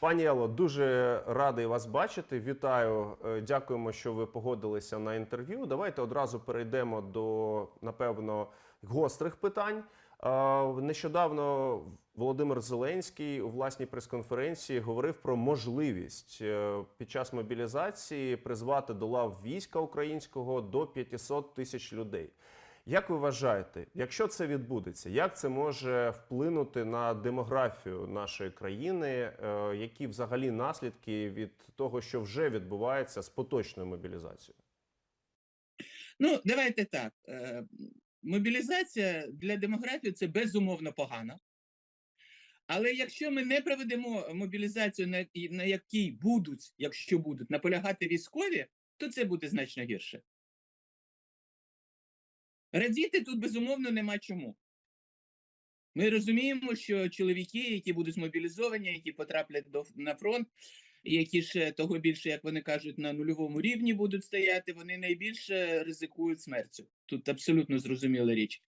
Пані Ело, дуже радий вас бачити. Вітаю. Е, Дякуємо, що ви погодилися на інтерв'ю. Давайте одразу перейдемо до напевно гострих питань. Е, Нещодавно Володимир Зеленський у власній прес-конференції говорив про можливість е, під час мобілізації призвати до лав війська українського до 500 тисяч людей. Як ви вважаєте, якщо це відбудеться, як це може вплинути на демографію нашої країни? Е, Які взагалі наслідки від того, що вже відбувається з поточною мобілізацією? Ну, давайте так. е, Мобілізація для демографії це безумовно погано. Але якщо ми не проведемо мобілізацію, на якій будуть, якщо будуть, наполягати військові, то це буде значно гірше. Радіти тут безумовно нема чому. Ми розуміємо, що чоловіки, які будуть мобілізовані, які потраплять до, на фронт, які ще того більше, як вони кажуть, на нульовому рівні будуть стояти, вони найбільше ризикують смертю. Тут абсолютно зрозуміла річ.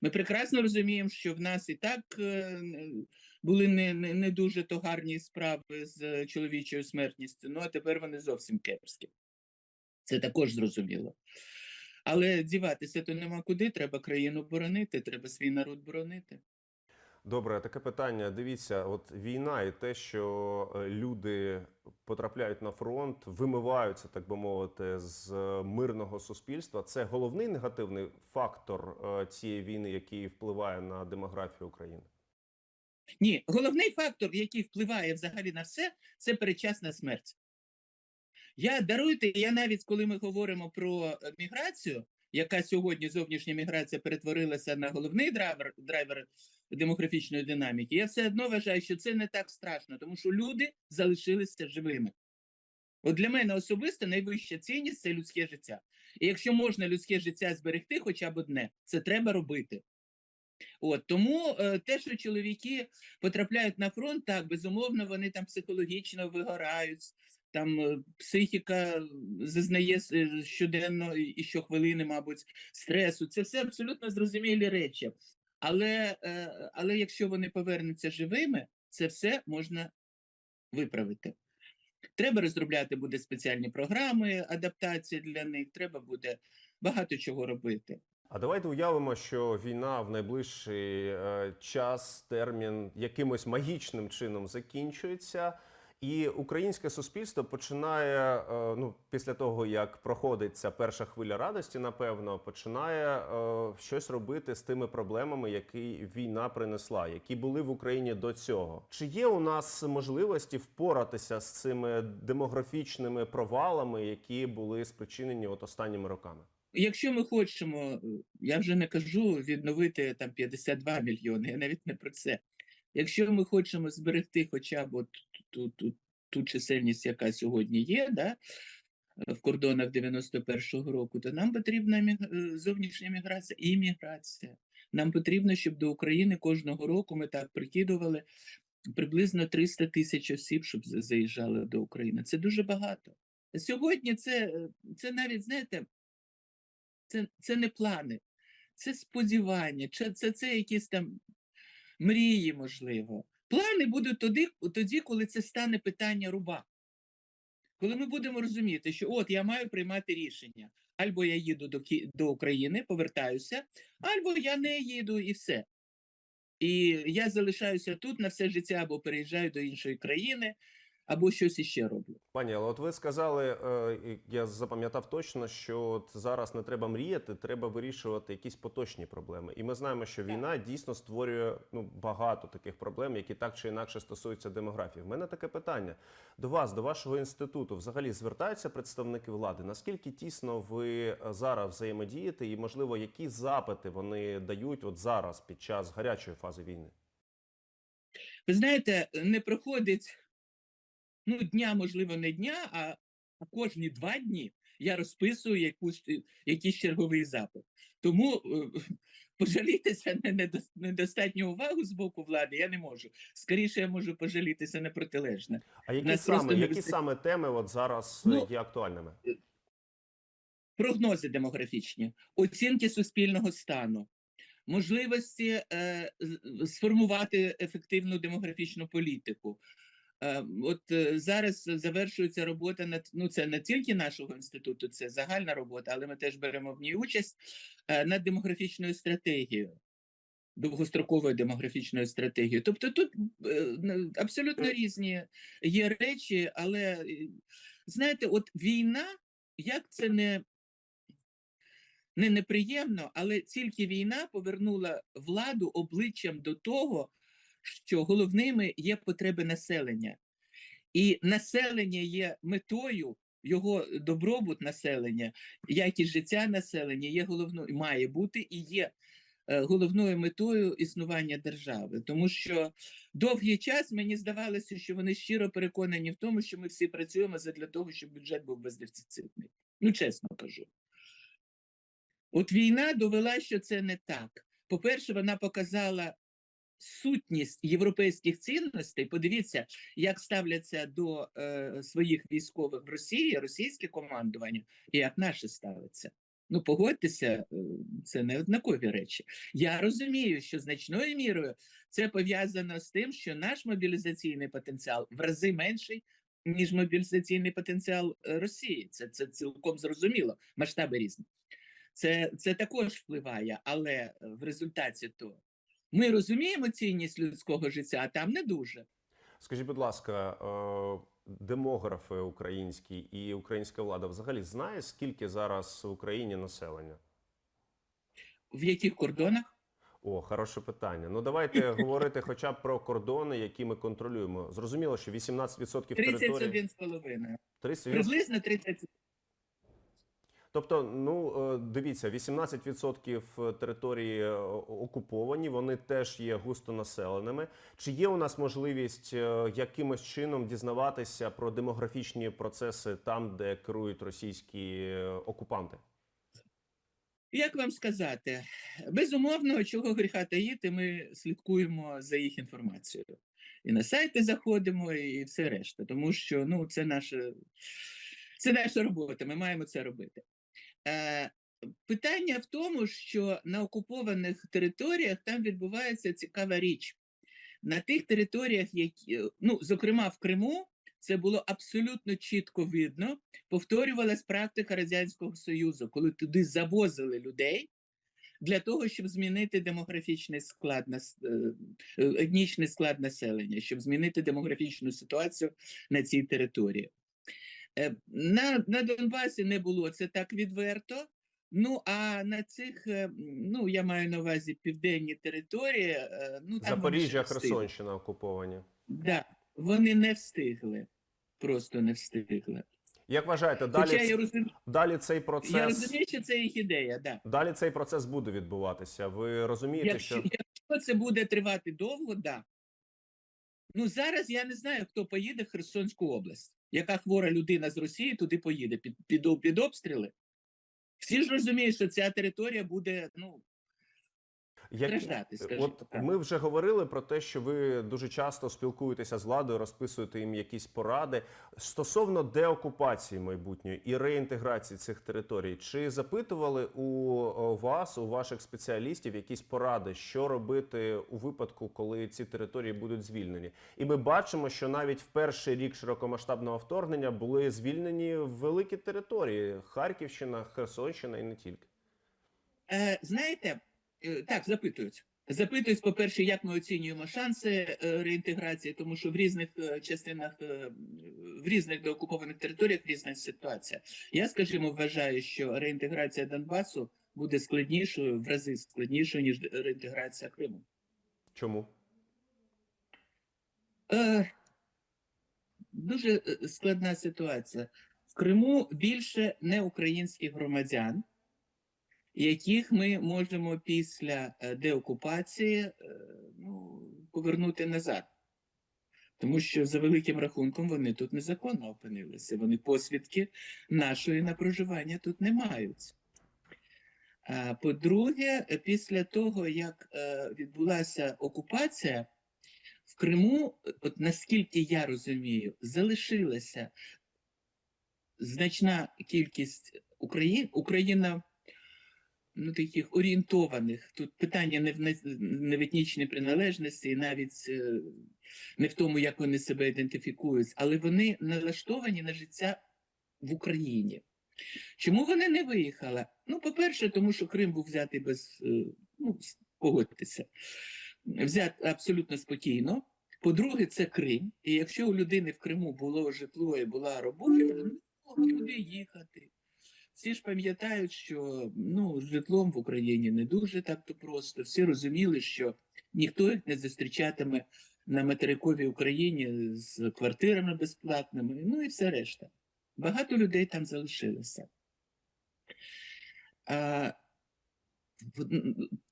Ми прекрасно розуміємо, що в нас і так е, були не, не, не дуже то гарні справи з чоловічою смертністю, ну а тепер вони зовсім кепські. Це також зрозуміло. Але діватися то нема куди, треба країну боронити, треба свій народ боронити. Добре, таке питання. Дивіться, от війна і те, що е, люди потрапляють на фронт, вимиваються, так би мовити, з е, мирного суспільства. Це головний негативний фактор е, цієї війни, який впливає на демографію України. Ні, головний фактор, який впливає взагалі на все, це передчасна смерть. Я даруйте, я навіть коли ми говоримо про е, міграцію, яка сьогодні зовнішня міграція перетворилася на головний драйвер, драйвер демографічної динаміки, я все одно вважаю, що це не так страшно, тому що люди залишилися живими. От для мене особисто найвища цінність це людське життя. І якщо можна людське життя зберегти хоча б одне, це треба робити. От тому е, те, що чоловіки потрапляють на фронт, так безумовно, вони там психологічно вигорають, там е, психіка зазнає е, щоденно і щохвилини, мабуть, стресу. Це все абсолютно зрозумілі речі. Але, е, але якщо вони повернуться живими, це все можна виправити. Треба розробляти буде спеціальні програми адаптації для них. Треба буде багато чого робити. А давайте уявимо, що війна в найближчий е, час, термін якимось магічним чином закінчується, і українське суспільство починає, е, ну після того як проходить ця перша хвиля радості, напевно, починає е, щось робити з тими проблемами, які війна принесла, які були в Україні до цього. Чи є у нас можливості впоратися з цими демографічними провалами, які були спричинені от останніми роками? Якщо ми хочемо, е, я вже не кажу відновити там 52 мільйони, я навіть не про це. Якщо ми хочемо зберегти хоча б от ту, ту, ту чисельність, яка сьогодні є, да, в кордонах 91-го року, то нам потрібна е, зовнішня міграція і міграція. Нам потрібно, щоб до України кожного року ми так прикидували приблизно 300 тисяч осіб, щоб заїжджали до України. Це дуже багато. Сьогодні це, е, це навіть, знаєте, це, це не плани, це сподівання, це, це, це якісь там мрії, можливо. Плани будуть тоді, тоді, коли це стане питання руба. Коли ми будемо розуміти, що от я маю приймати рішення, або я їду до, Кі... до України, повертаюся, або я не їду і все. І я залишаюся тут на все життя, або переїжджаю до іншої країни, або щось іще роблю. Пані, але от ви сказали, е, я запам'ятав точно, що от зараз не треба мріяти, треба вирішувати якісь поточні проблеми. І ми знаємо, що війна дійсно створює ну багато таких проблем, які так чи інакше стосуються демографії. В мене таке питання до вас, до вашого інституту. Взагалі звертаються представники влади. Наскільки тісно ви е, зараз взаємодієте, і можливо, які запити вони дають от зараз під час гарячої фази війни? Ви знаєте, не проходить ну, дня, можливо, не дня, а, а кожні два дні я розписую якусь, е, якийсь черговий запит. Тому е, пожалітися на недос- недостатню увагу з боку влади я не можу. Скоріше я можу пожалітися на протилежне. А які Нас саме які вистачає. саме теми от зараз е, Ну, є актуальними? Прогнози демографічні, оцінки суспільного стану, можливості е, сформувати ефективну демографічну політику, От е, зараз завершується робота над ну це не тільки нашого інституту, це загальна робота, але ми теж беремо в ній участь е, над демографічною стратегією, довгостроковою демографічною стратегією. Тобто тут е, абсолютно різні є речі, але е, знаєте, от війна, як це не, не неприємно, але тільки війна повернула владу обличчям до того, що головними є потреби населення, і населення є метою, його добробут населення, якість життя населення є головною, має бути і є е, головною метою існування держави. Тому що довгий час мені здавалося, що вони щиро переконані в тому, що ми всі працюємо для того, щоб бюджет був бездефіцитний. Ну, чесно кажу. От війна довела, що це не так. По-перше, вона показала сутність європейських цінностей. Подивіться, як ставляться до е, своїх військових в Росії, російське командування, і як наші ставляться. Ну, погодьтеся, е, це не однакові речі. Я розумію, що значною мірою це пов'язано з тим, що наш мобілізаційний потенціал в рази менший, ніж мобілізаційний потенціал е, Росії. Це, це цілком зрозуміло. Масштаби різні. Це, це також впливає, але е, в результаті то ми розуміємо цінність людського життя, а там не дуже. Скажіть, будь ласка, е, демографи українські і українська влада взагалі знає, скільки зараз в Україні населення? В яких кордонах? О, хороше питання. Ну давайте говорити хоча б про кордони, які ми контролюємо. Зрозуміло, що 18% території 31,5. 30, Приблизно 30. Тобто, ну е, дивіться, 18% території е, окуповані, вони теж є густо населеними. Чи є у нас можливість е, якимось чином дізнаватися про демографічні процеси там, де керують російські е, окупанти? Як вам сказати, безумовно, чого гріха таїти, ми слідкуємо за їх інформацією. І на сайти заходимо, і все решта, тому що ну, це наша, це наша робота, ми маємо це робити. Е, питання в тому, що на окупованих територіях там відбувається цікава річ. На тих територіях, які, ну, зокрема в Криму, це було абсолютно чітко видно, повторювалась практика Радянського Союзу, коли туди завозили людей для того, щоб змінити демографічний склад е, е, етнічний склад населення, щоб змінити демографічну ситуацію на цій території. Е, На, на Донбасі не було це так відверто. Ну а на цих, е, ну я маю на увазі південні території, е, ну там Запоріжжя. Херсонщина окуповані. Да, вони не встигли, просто не встигли. Як вважаєте, далі, Хоча я розумію, далі цей процес я розумію, що це їх ідея, да. далі цей процес буде відбуватися? Ви розумієте, Якщо, що якщо це буде тривати довго, да. Ну зараз я не знаю, хто поїде в Херсонську область. Яка хвора людина з Росії туди поїде під, під, під обстріли? Всі ж розуміють, що ця територія буде ну, Як- скажімо От ми вже говорили про те, що ви дуже часто спілкуєтеся з владою, розписуєте їм якісь поради стосовно деокупації майбутньої і реінтеграції цих територій. Чи запитували у вас, у ваших спеціалістів, якісь поради, що робити у випадку, коли ці території будуть звільнені? І ми бачимо, що навіть в перший рік широкомасштабного вторгнення були звільнені великі території: Харківщина, Херсонщина і не тільки. Е, знаєте, е, так, запитують. Запитують, по-перше, як ми оцінюємо шанси е, реінтеграції, тому що в різних е, частинах, е, в різних деокупованих територіях різна ситуація. Я, скажімо, вважаю, що реінтеграція Донбасу буде складнішою, в рази складнішою, ніж реінтеграція Криму. Чому? Е, дуже е, складна ситуація. В Криму більше неукраїнських громадян, яких ми можемо після е, деокупації е, ну, повернути назад. Тому що за великим рахунком вони тут незаконно опинилися. Вони посвідки нашої на проживання тут не мають. А по-друге, після того, як е, відбулася окупація, в Криму, от наскільки я розумію, залишилася значна кількість Україн. Україна ну, таких орієнтованих. Тут питання не в, не, не в етнічній приналежності, навіть е, не в тому, як вони себе ідентифікують, але вони налаштовані на життя в Україні. Чому вони не виїхали? Ну, по-перше, тому що Крим був взятий без, е, ну, погодьтеся, взят абсолютно спокійно. По-друге, це Крим. І якщо у людини в Криму було житло і була робота, то не було куди їхати. Всі ж пам'ятають, що ну, житлом в Україні не дуже так то просто. Всі розуміли, що ніхто їх не зустрічатиме на материковій Україні з квартирами безплатними, ну і все решта. Багато людей там залишилося. А,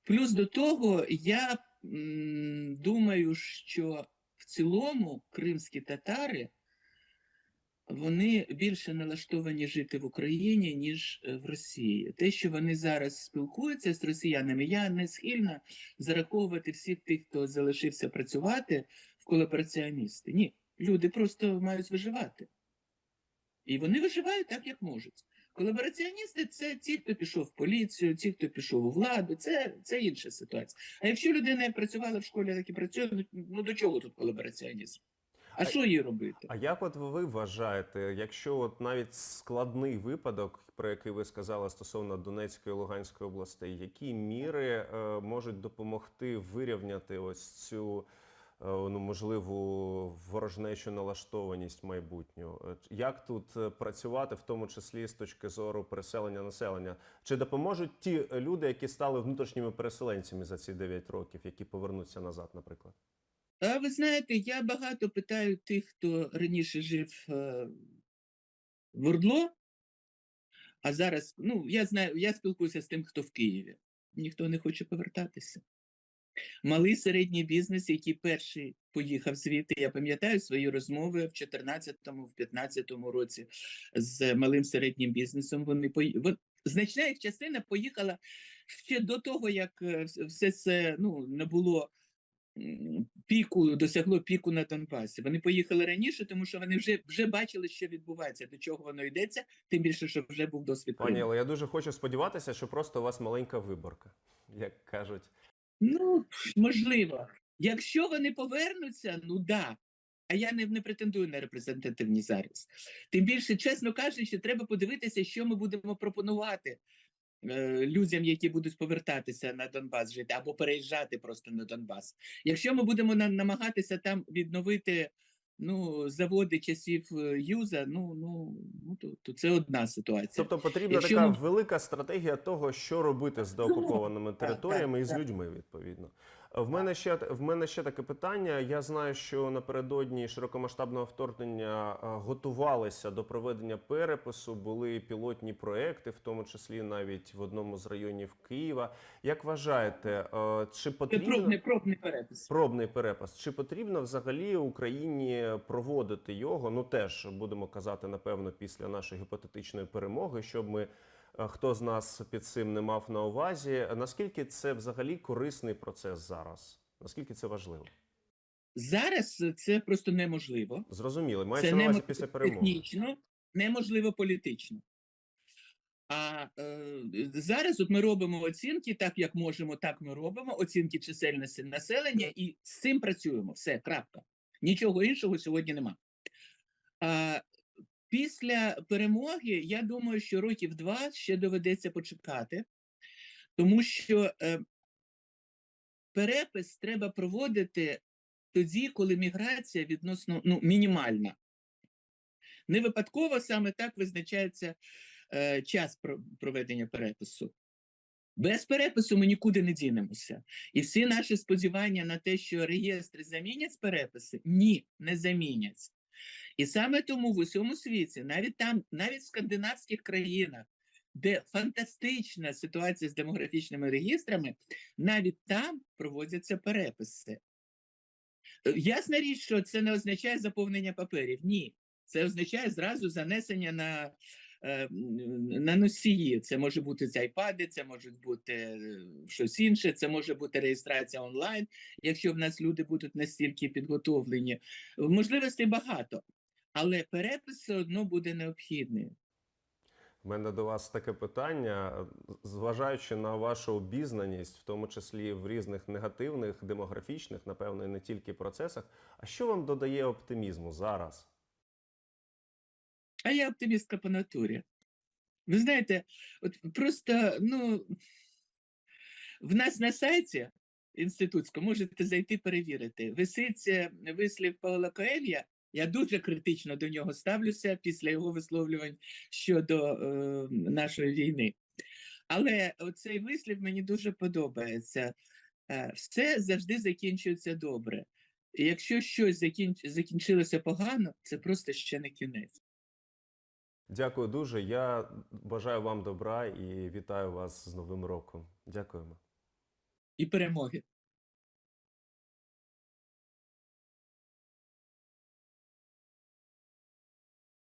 плюс до того, я м, думаю, що в цілому кримські татари вони більше налаштовані жити в Україні, ніж е, в Росії. Те, що вони зараз спілкуються з росіянами, я не схильна зараховувати всіх тих, хто залишився працювати в колабораціоністи. Ні, люди просто мають виживати. І вони виживають так, як можуть. Колабораціоністи це ті, хто пішов в поліцію, ті, хто пішов у владу, це, це інша ситуація. А якщо людина працювала в школі, так і працює, ну, до чого тут колабораціонізм? А що їй робити? А як от ви вважаєте, якщо от навіть складний випадок, про який ви сказали стосовно Донецької і Луганської областей, які міри е, можуть допомогти вирівняти ось цю е, ну можливу ворожнечу налаштованість майбутню? Е, Як тут е, працювати, в тому числі з точки зору переселення населення? Чи допоможуть ті люди, які стали внутрішніми переселенцями за ці 9 років, які повернуться назад, наприклад? А ви знаєте, я багато питаю тих, хто раніше жив е, в Ордло, а зараз, ну, я знаю, я спілкуюся з тим, хто в Києві. Ніхто не хоче повертатися. Малий середній бізнес, який перший поїхав звідти, я пам'ятаю свої розмови в 14-му, в 15-му році з малим середнім бізнесом. Вони пої... вон- Значна їх частина поїхала ще до того, як е, все це ну, не було піку, досягло піку на Донбасі. Вони поїхали раніше, тому що вони вже, вже бачили, що відбувається, до чого воно йдеться, тим більше, що вже був досвід. Пані. Ело, я дуже хочу сподіватися, що просто у вас маленька виборка, як кажуть. Ну, можливо. Якщо вони повернуться, ну да. А я не, не претендую на репрезентативність зараз. Тим більше, чесно кажучи, треба подивитися, що ми будемо пропонувати людям, які будуть повертатися на Донбас жити або переїжджати просто на Донбас. Якщо ми будемо на, намагатися там відновити ну, заводи часів е, Юза, ну, ну, ну то, то це одна ситуація. Тобто потрібна Якщо така ми- велика стратегія того, що робити з деокупованими так, територіями і з так. людьми, відповідно. В мене ще в мене ще таке питання. Я знаю, що напередодні широкомасштабного вторгнення готувалися до проведення перепису. Були пілотні проекти, в тому числі навіть в одному з районів Києва. Як вважаєте, е, чи потрібно пробний, пробний перепис. Пробний перепис. Чи потрібно взагалі Україні проводити його? Ну теж будемо казати, напевно, після нашої гіпотетичної перемоги, щоб ми е, хто з нас під цим не мав на увазі. Наскільки це взагалі корисний процес зараз? Наскільки це важливо? Зараз це просто неможливо. Зрозуміло, Це мається на увазі після перемоги. технічно, неможливо політично. А е, зараз от ми робимо оцінки, так як можемо, так ми робимо. Оцінки чисельності населення, і з цим працюємо. Все, крапка. Нічого іншого сьогодні нема. А, після перемоги, я думаю, що років два ще доведеться почекати, тому що е, перепис треба проводити тоді, коли міграція відносно ну, мінімальна. Не випадково саме так визначається е, час проведення перепису. Без перепису ми нікуди не дінемося. І всі наші сподівання на те, що реєстри замінять переписи, ні, не замінять. І саме тому в усьому світі, навіть там, навіть в скандинавських країнах, де фантастична ситуація з демографічними реєстрами, навіть там проводяться переписи. Ясна річ, що це не означає заповнення паперів. Ні. Це означає зразу занесення на, е, на носії. Це може бути айпади, це може бути е, щось інше, це може бути реєстрація онлайн, якщо в нас люди будуть настільки підготовлені. Можливостей багато, але перепис все одно буде необхідний. У мене до вас таке питання, зважаючи на вашу обізнаність, в тому числі в різних негативних, демографічних, напевно, і не тільки процесах. А що вам додає оптимізму зараз? А я оптимістка по натурі. Ви знаєте, от просто, ну, в нас на сайті інститутському можете зайти перевірити. Висить е, вислів Павла Коелья. Я дуже критично до нього ставлюся після його висловлювань щодо е, нашої війни. Але цей вислів мені дуже подобається. Е, все завжди закінчується добре. І якщо щось закінч... закінчилося погано, це просто ще не кінець. Дякую дуже. Я бажаю вам добра і вітаю вас з Новим роком. Дякуємо. І перемоги.